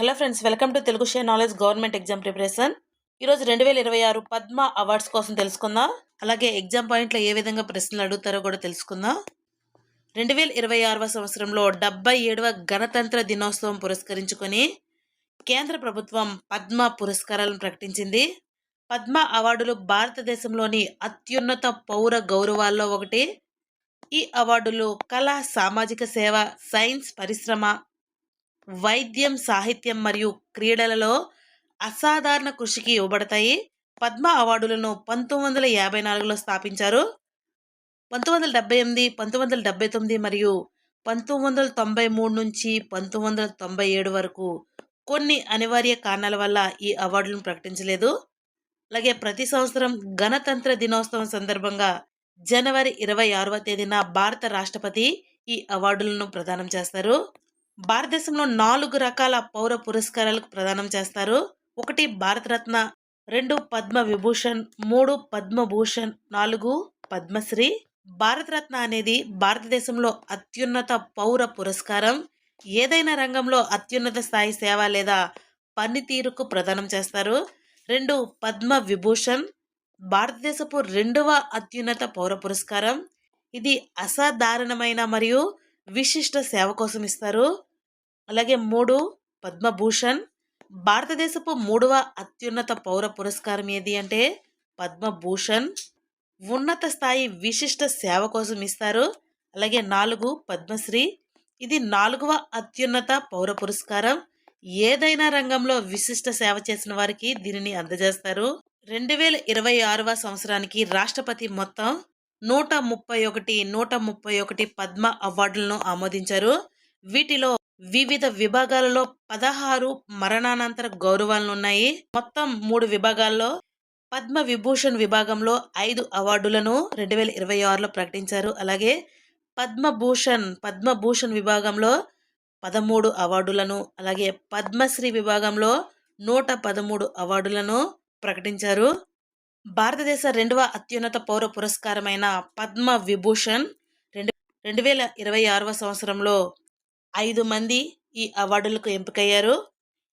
Hello friends welcome to Telugu share knowledge government exam preparation ఈరోజు రెండు వేల ఇరవై ఆరు పద్మ అవార్డ్స్ కోసం తెలుసుకుందాం. అలాగే ఎగ్జామ్ పాయింట్లో ఏ విధంగా ప్రశ్నలు అడుగుతారో కూడా తెలుసుకుందాం. రెండు వేల ఇరవై ఆరవ సంవత్సరంలో డెబ్బై ఏడవ గణతంత్ర దినోత్సవం పురస్కరించుకొని కేంద్ర ప్రభుత్వం పద్మ పురస్కారాలను ప్రకటించింది. పద్మ అవార్డులు భారతదేశంలోని అత్యున్నత పౌర గౌరవాల్లో ఒకటి. ఈ అవార్డులు కళ సామాజిక సేవ సైన్స్ పరిశ్రమ వైద్యం సాహిత్యం మరియు క్రీడలలో అసాధారణ కృషికి ఇవ్వబడతాయి. పద్మ అవార్డులను పంతొమ్మిది వందల యాభై నాలుగులో స్థాపించారు. పంతొమ్మిది వందల డెబ్బై ఎనిమిది పంతొమ్మిది వందల డెబ్బై తొమ్మిది మరియు పంతొమ్మిది వందల తొంభై మూడు నుంచి పంతొమ్మిది వందల తొంభై ఏడు వరకు కొన్ని అనివార్య కారణాల వల్ల ఈ అవార్డులను ప్రకటించలేదు. అలాగే ప్రతి సంవత్సరం గణతంత్ర దినోత్సవం సందర్భంగా జనవరి ఇరవై ఆరవ తేదీన భారత రాష్ట్రపతి ఈ అవార్డులను ప్రదానం చేస్తారు. భారతదేశంలో నాలుగు రకాల పౌర పురస్కారాలకు ప్రదానం చేస్తారు. ఒకటి భారతరత్న రెండు పద్మ విభూషణ్ మూడు పద్మభూషణ్ నాలుగు పద్మశ్రీ. భారతరత్న అనేది భారతదేశంలో అత్యున్నత పౌర పురస్కారం. ఏదైనా రంగంలో అత్యున్నత స్థాయి సేవ లేదా పనితీరుకు ప్రదానం చేస్తారు. రెండు పద్మ విభూషణ్ భారతదేశపు రెండవ అత్యున్నత పౌర పురస్కారం. ఇది అసాధారణమైన మరియు విశిష్ట సేవ కోసం ఇస్తారు. అలాగే మూడు పద్మభూషణ్. భారతదేశపు మూడవ అత్యున్నత పౌర పురస్కారం ఏది అంటే పద్మభూషణ్. ఉన్నత స్థాయి విశిష్ట సేవ కోసం ఇస్తారు. అలాగే నాలుగు పద్మశ్రీ. ఇది నాలుగవ అత్యున్నత పౌర పురస్కారం. ఏదైనా రంగంలో విశిష్ట సేవ చేసిన వారికి దీనిని అందజేస్తారు. రెండు వేల ఇరవై ఆరవ సంవత్సరానికి రాష్ట్రపతి మొత్తం నూట ముప్పై ఒకటి నూట ముప్పై ఒకటి పద్మ అవార్డులను ఆమోదించారు. వీటిలో వివిధ విభాగాలలో పదహారు మరణానంతర గౌరవాలను ఉన్నాయి మొత్తం మూడు విభాగాల్లో పద్మ విభూషణ్ విభాగంలో ఐదు అవార్డులను రెండు వేల ఇరవై ఆరులో ప్రకటించారు. అలాగే పద్మభూషణ్ పద్మభూషణ్ విభాగంలో పదమూడు అవార్డులను అలాగే పద్మశ్రీ విభాగంలో నూట పదమూడు అవార్డులను ప్రకటించారు. భారతదేశ రెండవ అత్యున్నత పౌర పురస్కారమైన పద్మ విభూషణ్ రెండు రెండు వేల ఇరవై ఆరవ సంవత్సరంలో ఐదు మంది ఈ అవార్డులకు ఎంపికయ్యారు.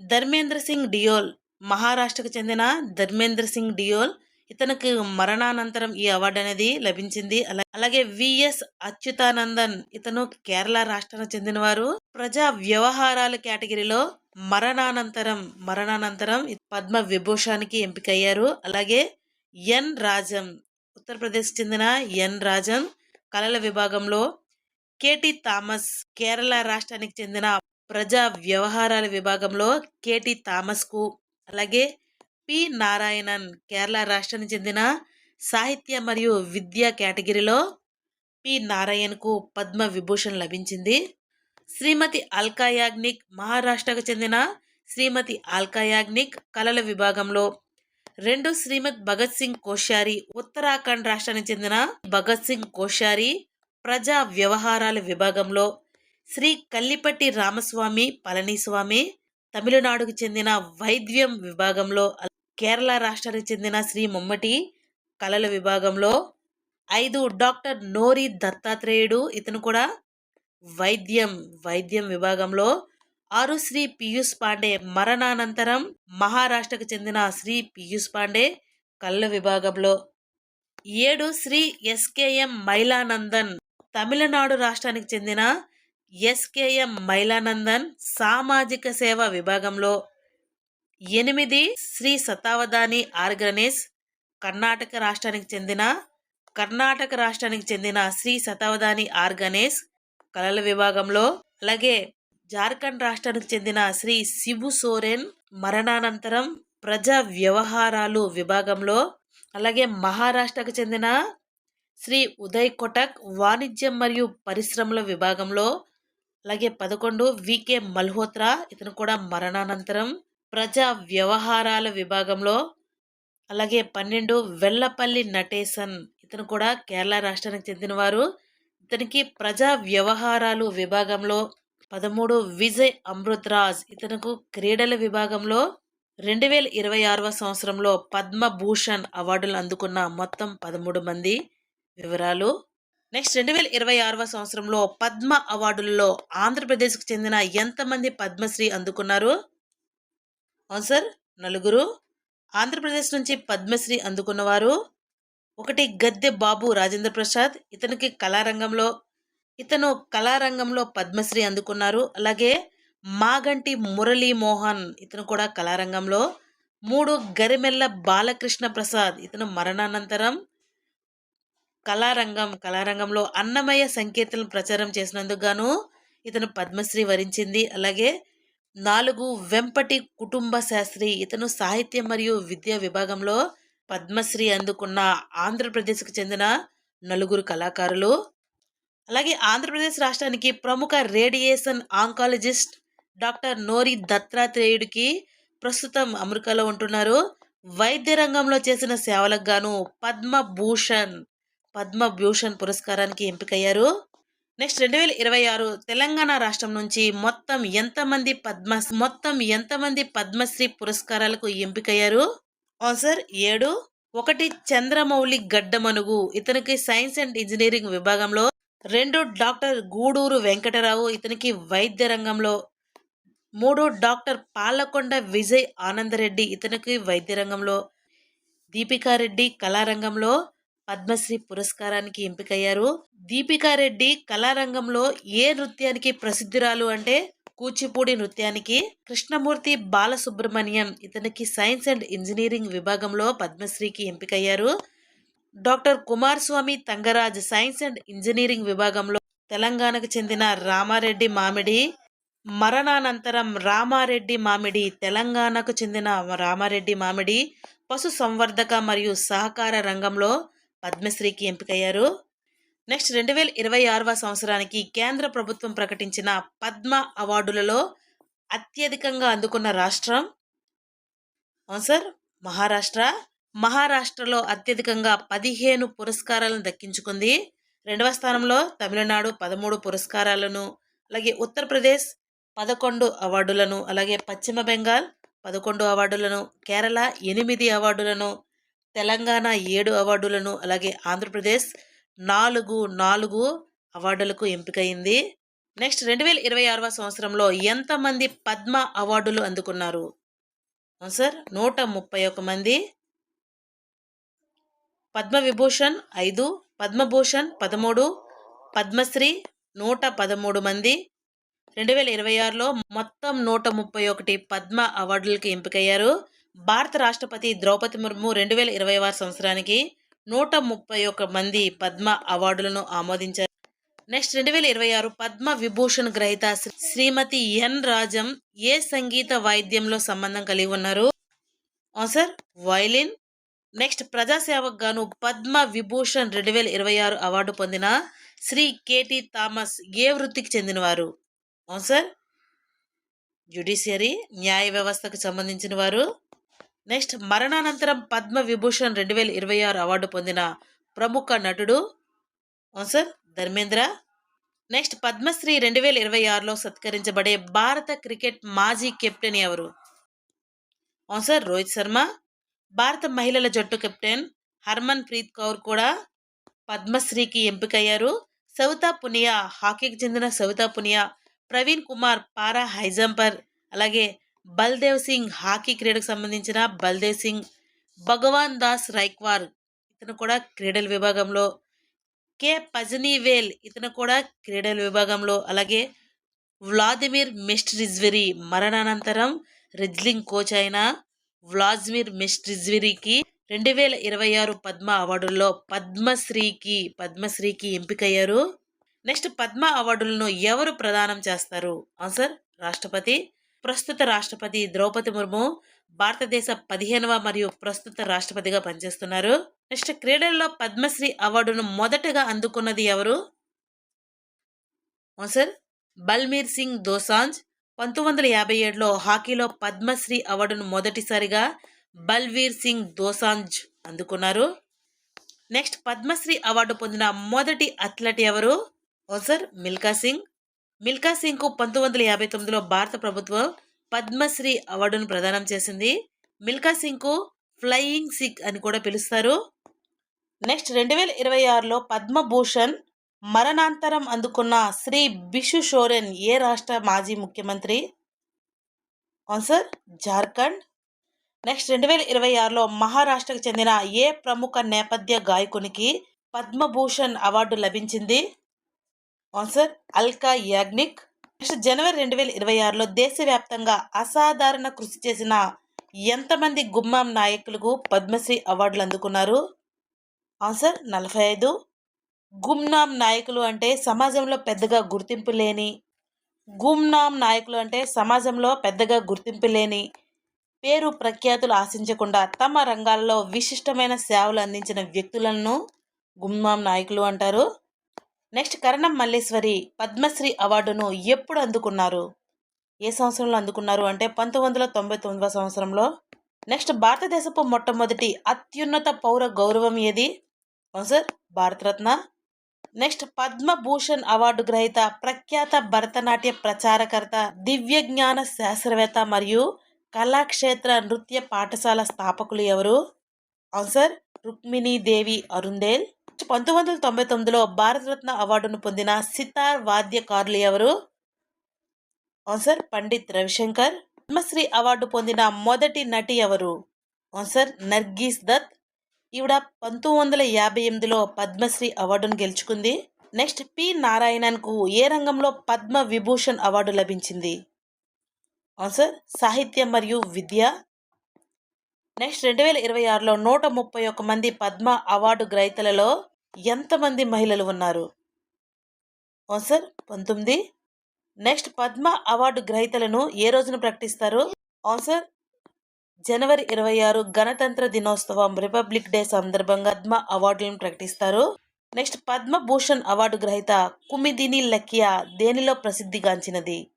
ధర్మేంద్ర సింగ్ డియోల్ మహారాష్ట్రకు చెందిన ధర్మేంద్ర సింగ్ డియోల్ ఇతనికి మరణానంతరం ఈ అవార్డు అనేది లభించింది. అలా అలాగే విఎస్ అచ్యుతానందన్ ఇతను కేరళ రాష్ట్రానికి చెందినవారు. ప్రజా వ్యవహారాల కేటగిరీలో మరణానంతరం మరణానంతరం పద్మ విభూషానికి ఎంపికయ్యారు. అలాగే ఎన్ రాజం ఉత్తరప్రదేశ్ చెందిన ఎన్ రాజం కళల విభాగంలో కేటీ థామస్ కేరళ రాష్ట్రానికి చెందిన ప్రజా వ్యవహారాల విభాగంలో కేటి థామస్కు అలాగే పి. నారాయణన్ కేరళ రాష్ట్రానికి చెందిన సాహిత్య మరియు విద్యా కేటగిరీలో పి. నారాయణ్కు పద్మ విభూషణ్ లభించింది. శ్రీమతి అల్కా యాగ్నిక్ మహారాష్ట్రకు చెందిన శ్రీమతి అల్కా యాగ్నిక్ కళల విభాగంలో రెండు శ్రీమద్ భగత్ సింగ్ కోశ్యారి ఉత్తరాఖండ్ రాష్ట్రానికి చెందిన భగత్ సింగ్ కోశ్యారి ప్రజా వ్యవహారాల విభాగంలో శ్రీ కల్లిపట్టి రామస్వామి పళనిస్వామి తమిళనాడుకు చెందిన వైద్యం విభాగంలో కేరళ రాష్ట్రానికి చెందిన శ్రీ ముమ్మటి కళల విభాగంలో ఐదు డాక్టర్ నోరి దత్తాత్రేయుడు ఇతను కూడా వైద్యం వైద్యం విభాగంలో ఆరు శ్రీ పీయూష్ పాండే మరణానంతరం మహారాష్ట్రకు చెందిన శ్రీ పీయూష్ పాండే కళ్ళ విభాగంలో. ఏడు శ్రీ ఎస్కేఎం మైలానందన్ తమిళనాడు రాష్ట్రానికి చెందిన ఎస్కేఎం మైలానందన్ సామాజిక సేవ విభాగంలో ఎనిమిది శ్రీ శతావధాని ఆర్ కర్ణాటక రాష్ట్రానికి చెందిన కర్ణాటక రాష్ట్రానికి చెందిన శ్రీ శతావధాని ఆర్ కళల విభాగంలో అలాగే జార్ఖండ్ రాష్ట్రానికి చెందిన శ్రీ శిబు సోరెన్ మరణానంతరం ప్రజా వ్యవహారాలు విభాగంలో అలాగే మహారాష్ట్రకు చెందిన శ్రీ ఉదయ్ కొటక్ వాణిజ్యం మరియు పరిశ్రమల విభాగంలో అలాగే పదకొండు వికే మల్హోత్రా ఇతను కూడా మరణానంతరం ప్రజా వ్యవహారాల విభాగంలో అలాగే పన్నెండు వెల్లపల్లి నటేసన్ ఇతను కూడా కేరళ రాష్ట్రానికి చెందినవారు. ఇతనికి ప్రజా వ్యవహారాలు విభాగంలో పదమూడు విజయ్ అమృతరాజ్ ఇతనుకు క్రీడల విభాగంలో రెండు వేల ఇరవై ఆరవ సంవత్సరంలో పద్మభూషణ్ అవార్డులు అందుకున్న మొత్తం పదమూడు మంది. వివరాలు. నెక్స్ట్ రెండు వేల ఇరవై ఆరవ సంవత్సరంలో పద్మ అవార్డులలో ఆంధ్రప్రదేశ్కు చెందిన ఎంతమంది పద్మశ్రీ అందుకున్నారు? అవును సార్ నలుగురు. ఆంధ్రప్రదేశ్ నుంచి పద్మశ్రీ అందుకున్నవారు ఒకటి గద్దె బాబు రాజేంద్ర ప్రసాద్ ఇతనికి కళారంగంలో ఇతను కళారంగంలో పద్మశ్రీ అందుకున్నారు. అలాగే మాగంటి మురళీ మోహన్ ఇతను కూడా కళారంగంలో. మూడు గరిమెల్ల బాలకృష్ణ ప్రసాద్ ఇతను మరణానంతరం. కళారంగం కళారంగంలో అన్నమయ్య సంకేతలను ప్రచారం చేసినందుకు గాను ఇతను పద్మశ్రీ వరించింది. అలాగే నాలుగు వెంపటి కుటుంబ శాస్త్రి ఇతను సాహిత్యం మరియు విద్యా విభాగంలో పద్మశ్రీ అందుకున్న ఆంధ్రప్రదేశ్కు చెందిన నలుగురు కళాకారులు. అలాగే ఆంధ్రప్రదేశ్ రాష్ట్రానికి ప్రముఖ రేడియేషన్ ఆంకాలజిస్ట్ డాక్టర్ నోరి దత్తాత్రేయుడికి ప్రస్తుతం అమెరికాలో ఉంటున్నారు. వైద్య రంగంలో చేసిన సేవలకు గాను పద్మభూషణ్ పద్మభూషణ్ పురస్కారానికి ఎంపికయ్యారు. నెక్స్ట్ రెండు వేల ఇరవై ఆరు తెలంగాణ రాష్ట్రం నుంచి మొత్తం ఎంతమంది పద్మ మొత్తం ఎంతమంది పద్మశ్రీ పురస్కారాలకు ఎంపికయ్యారు? ఆన్సర్ ఏడు. ఒకటి చంద్రమౌళి గడ్డమనుగు ఇతనికి సైన్స్ అండ్ ఇంజనీరింగ్ విభాగంలో రెండు డాక్టర్ గూడూరు వెంకటరావు ఇతనికి వైద్య రంగంలో మూడు డాక్టర్ పాలకొండ విజయ్ ఆనందరెడ్డి ఇతనికి వైద్య రంగంలో దీపికారెడ్డి కళారంగంలో పద్మశ్రీ పురస్కారానికి ఎంపికయ్యారు. దీపికారెడ్డి కళారంగంలో ఏ నృత్యానికి ప్రసిద్ధురాలు అంటే కూచిపూడి నృత్యానికి కృష్ణమూర్తి బాలసుబ్రహ్మణ్యం ఇతనికి సైన్స్ అండ్ ఇంజనీరింగ్ విభాగంలో పద్మశ్రీకి ఎంపికయ్యారు. Doctor Kumaraswamy Thangaraj science and engineering విభాగంలో తెలంగాణకు చెందిన రామారెడ్డి మామిడి మరణానంతరం రామారెడ్డి మామిడి తెలంగాణకు చెందిన రామారెడ్డి మామిడి పశు సంవర్ధక మరియు సహకార రంగంలో పద్మశ్రీకి ఎంపికయ్యారు. నెక్స్ట్ రెండు వేల ఇరవై ఆరవ సంవత్సరానికి కేంద్ర ప్రభుత్వం ప్రకటించిన పద్మ అవార్డులలో అత్యధికంగా అందుకున్న రాష్ట్రం? అవును సార్ మహారాష్ట్ర. మహారాష్ట్రలో అత్యధికంగా పదిహేను పురస్కారాలను దక్కించుకుంది. రెండవ స్థానంలో తమిళనాడు పదమూడు పురస్కారాలను అలాగే ఉత్తరప్రదేశ్ పదకొండు అవార్డులను అలాగే పశ్చిమ బెంగాల్ పదకొండు అవార్డులను కేరళ ఎనిమిది అవార్డులను తెలంగాణ ఏడు అవార్డులను అలాగే ఆంధ్రప్రదేశ్ నాలుగు నాలుగు అవార్డులకు ఎంపికయింది నెక్స్ట్ రెండు వేల ఇరవై ఆరవ సంవత్సరంలో ఎంతమంది పద్మ అవార్డులు అందుకున్నారు? అవును సార్ నూట ముప్పై ఒక మంది. పద్మవిభూషణ్ ఐదు పద్మభూషణ్ పదమూడు పద్మశ్రీ నూట పదమూడు మంది. రెండు వేల ఇరవై ఆరులో మొత్తం నూట ముప్పై ఒకటి పద్మ అవార్డులకు ఎంపికయ్యారు. భారత రాష్ట్రపతి ద్రౌపది ముర్ము రెండు వేల ఇరవై ఆరు సంవత్సరానికి నూట ముప్పై ఒక మంది పద్మ అవార్డులను ఆమోదించారు. నెక్స్ట్ రెండు వేల ఇరవై ఆరు పద్మ విభూషణ్ గ్రహీత శ్రీమతి ఎన్ రాజం ఏ సంగీత వాయిద్యంలో సంబంధం కలిగి ఉన్నారు? అవును సార్ వయలిన్. నెక్స్ట్ ప్రజాసేవకు గాను పద్మ విభూషణ్ రెండు వేల ఇరవై ఆరు అవార్డు పొందిన శ్రీ కేటీ థామస్ ఏ వృత్తికి చెందినవారు? అవును సార్ జ్యుడిషియరీ న్యాయ వ్యవస్థకు సంబంధించిన వారు నెక్స్ట్ మరణానంతరం పద్మ విభూషణ్ రెండు వేల ఇరవై ఆరు అవార్డు పొందిన ప్రముఖ నటుడు అవును సార్ ధర్మేంద్ర. నెక్స్ట్ పద్మశ్రీ రెండు వేల ఇరవై ఆరులో సత్కరించబడే భారత క్రికెట్ మాజీ కెప్టెన్ ఎవరు? అవును సార్ రోహిత్ శర్మ. భారత మహిళల జట్టు కెప్టెన్ హర్మన్ ప్రీత్ కౌర్ కూడా పద్మశ్రీకి ఎంపికయ్యారు. సవితా పునియా హాకీకి చెందిన Savita Punia Praveen Kumar para high jumper అలాగే బల్దేవ్ సింగ్ హాకీ క్రీడకు సంబంధించిన బల్దేవ్ సింగ్ భగవాన్ దాస్ రైక్వార్ ఇతను కూడా క్రీడల విభాగంలో కె పజనీవేల్ ఇతను కూడా క్రీడల విభాగంలో అలాగే వ్లాదిమిర్ మెస్ట్రిజ్వెరీ మరణానంతరం రెజ్లింగ్ కోచ్ అయిన వ్లాదిమిర్ మెస్ట్రిజ్వెరీకి రెండు వేల ఇరవై ఆరు పద్మ అవార్డుల్లో పద్మశ్రీకి పద్మశ్రీకి ఎంపికయ్యారు. నెక్స్ట్ పద్మ అవార్డులను ఎవరు ప్రదానం చేస్తారు? ఆన్సర్ రాష్ట్రపతి ప్రస్తుత రాష్ట్రపతి ద్రౌపది ముర్ము భారతదేశ పదిహేనవ మరియు ప్రస్తుత రాష్ట్రపతిగా పనిచేస్తున్నారు. నెక్స్ట్ క్రీడల్లో పద్మశ్రీ అవార్డును మొదటగా అందుకున్నది ఎవరు? సార్ బల్మీర్ సింగ్ దోసాంజ్. పంతొమ్మిది వందల యాభై ఏడులో హాకీలో పద్మశ్రీ అవార్డును మొదటిసారిగా బల్వీర్ సింగ్ దోసాంజ్ అందుకున్నారు. నెక్స్ట్ పద్మశ్రీ అవార్డు పొందిన మొదటి అథ్లెట్ ఎవరు? ఓ సార్ మిల్కా సింగ్. మిల్కా సింగ్కు పంతొమ్మిది వందల యాభై తొమ్మిదిలో భారత ప్రభుత్వం పద్మశ్రీ అవార్డును ప్రదానం చేసింది. మిల్కా సింగ్కు ఫ్లయింగ్ సిక్ అని కూడా పిలుస్తారు. నెక్స్ట్ రెండు వేల ఇరవై ఆరులో పద్మభూషణ్ మరణాంతరం అందుకున్న శ్రీ బిషు షోరెన్ ఏ రాష్ట్ర మాజీ ముఖ్యమంత్రి? ఆన్సర్ జార్ఖండ్. నెక్స్ట్ రెండు వేల ఇరవై ఆరులో మహారాష్ట్రకు చెందిన ఏ ప్రముఖ నేపథ్య గాయకునికి పద్మభూషణ్ అవార్డు లభించింది? ఆన్సర్ అల్కా యాగ్నిక్ నెక్స్ట్ జనవరి రెండు వేల ఇరవై ఆరులో దేశవ్యాప్తంగా అసాధారణ కృషి చేసిన ఎంతమంది గుమ్మాం నాయకులకు పద్మశ్రీ అవార్డులు అందుకున్నారు? ఆన్సర్ నలభై ఐదు. గుమ్నాం నాయకులు అంటే సమాజంలో పెద్దగా గుర్తింపు లేని. గుమ్నాం నాయకులు అంటే సమాజంలో పెద్దగా గుర్తింపు లేని. పేరు ప్రఖ్యాతులు ఆశించకుండా తమ రంగాల్లో విశిష్టమైన సేవలు అందించిన వ్యక్తులను గుమ్నాం నాయకులు అంటారు. నెక్స్ట్ కరణం మల్లేశ్వరి పద్మశ్రీ అవార్డును ఎప్పుడు అందుకున్నారు? ఏ సంవత్సరంలో అందుకున్నారు అంటే పంతొమ్మిది వందల తొంభై తొమ్మిదవ సంవత్సరంలో. నెక్స్ట్ భారతదేశపు మొట్టమొదటి అత్యున్నత పౌర గౌరవం ఏది? Sir Bharat Ratna. Next Padma Bhushan award గ్రహీత ప్రఖ్యాత భరతనాట్య ప్రచారకర్త దివ్య జ్ఞాన శాస్త్రవేత్త మరియు కళాక్షేత్ర నృత్య పాఠశాల స్థాపకులు ఎవరు? ఆన్సర్ రుక్మిణీ దేవి అరుందేల్ పంతొమ్మిది వందల తొంభై తొమ్మిదిలో భారతరత్న అవార్డును పొందిన సితార్ వాద్యకారులు ఎవరు? ఆన్సర్ పండిత్ రవిశంకర్. పద్మశ్రీ అవార్డు పొందిన మొదటి నటి ఎవరు? ఆన్సర్ నర్గీస్ దత్. ఈవిడ పంతొమ్మిది వందల యాభై ఎనిమిదిలో పద్మశ్రీ అవార్డును గెలుచుకుంది. నెక్స్ట్ పి నారాయణన్కు ఏ రంగంలో పద్మ విభూషణ్ అవార్డు లభించింది? ఆన్సర్ సాహిత్యం మరియు విద్య. నెక్స్ట్ రెండు వేల ఇరవై ఆరులో నూట ముప్పై ఒక్క మంది పద్మ అవార్డు గ్రహీతలలో ఎంతమంది మహిళలు ఉన్నారు? సార్ పంతొమ్మిది. నెక్స్ట్ పద్మ అవార్డు గ్రహీతలను ఏ రోజున ప్రకటిస్తారు? సార్ జనవరి ఇరవై ఆరు గణతంత్ర దినోత్సవం రిపబ్లిక్ డే సందర్భంగా పద్మ అవార్డులను ప్రకటిస్తారు. నెక్స్ట్ పద్మభూషణ్ అవార్డు గ్రహీత కుమిదిని లక్కియా దేనిలో ప్రసిద్ధిగాంచినది?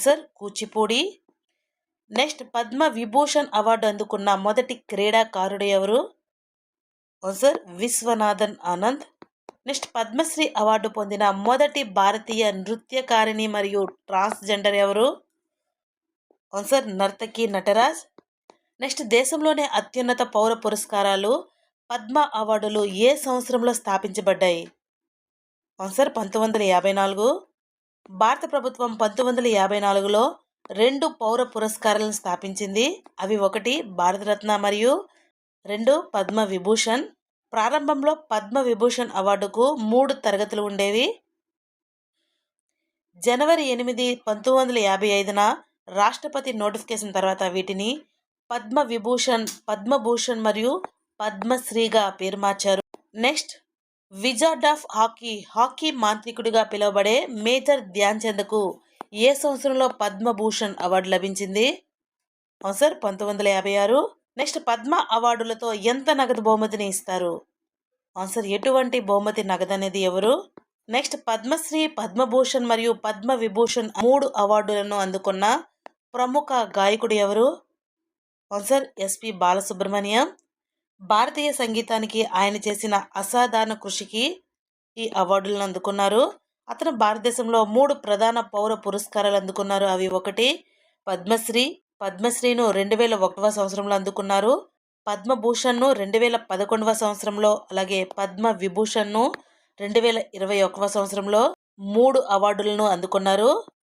Sir Kuchipudi. Next Padma Vibhushan award అందుకున్న మొదటి క్రీడాకారుడు ఎవరు? Answer Viswanathan Anand. Next Padma Shri award పొందిన మొదటి భారతీయ నృత్యకారిణి మరియు ట్రాన్స్జెండర్ ఎవరు? ఆన్సర్ నర్తకి నటరాజ్. నెక్స్ట్ దేశంలోనే అత్యున్నత పౌర పురస్కారాలు పద్మ అవార్డులు ఏ సంవత్సరంలో స్థాపించబడ్డాయి? ఆన్సర్ పంతొమ్మిది వందల యాభై నాలుగు. భారత ప్రభుత్వం పంతొమ్మిది వందల యాభై నాలుగులో రెండు పౌర పురస్కారాలను స్థాపించింది. అవి ఒకటి భారతరత్న మరియు రెండు పద్మ విభూషణ్. ప్రారంభంలో పద్మ విభూషణ్ అవార్డుకు మూడు తరగతులు ఉండేవి. జనవరి ఎనిమిది పంతొమ్మిది వందల యాభై ఐదున రాష్ట్రపతి నోటిఫికేషన్ తర్వాత వీటిని పద్మ విభూషణ్ పద్మభూషణ్ మరియు పద్మశ్రీగా పేరు మార్చారు. Next wizard of hockey hockey మాంత్రికుడిగా పిలువబడే మేజర్ ధ్యాన్చంద్కు ఏ సంవత్సరంలో పద్మభూషణ్ అవార్డు లభించింది? సార్ పంతొమ్మిది వందల యాభై ఆరు. నెక్స్ట్ పద్మ అవార్డులతో ఎంత నగదు బహుమతిని ఇస్తారు? ఆన్సర్ ఎటువంటి బహుమతి నగదు అనేది ఎవరు? నెక్స్ట్ పద్మశ్రీ పద్మభూషణ్ మరియు పద్మ విభూషణ్ మూడు అవార్డులను అందుకున్న ప్రముఖ గాయకుడు ఎవరు? Answer SP Balasubrahmanyam. భారతీయ సంగీతానికి ఆయన చేసిన అసాధారణ కృషికి ఈ అవార్డులను అందుకున్నారు. అతను భారతదేశంలో మూడు ప్రధాన పౌర పురస్కారాలు అందుకున్నారు. అవి ఒకటి పద్మశ్రీ పద్మశ్రీను రెండు వేల ఒకటవ సంవత్సరంలో అందుకున్నారు. పద్మభూషణ్ను రెండు వేల పదకొండవ సంవత్సరంలో అలాగే పద్మ విభూషణ్ను రెండు వేల ఇరవై ఒకవ సంవత్సరంలో మూడు అవార్డులను అందుకున్నారు.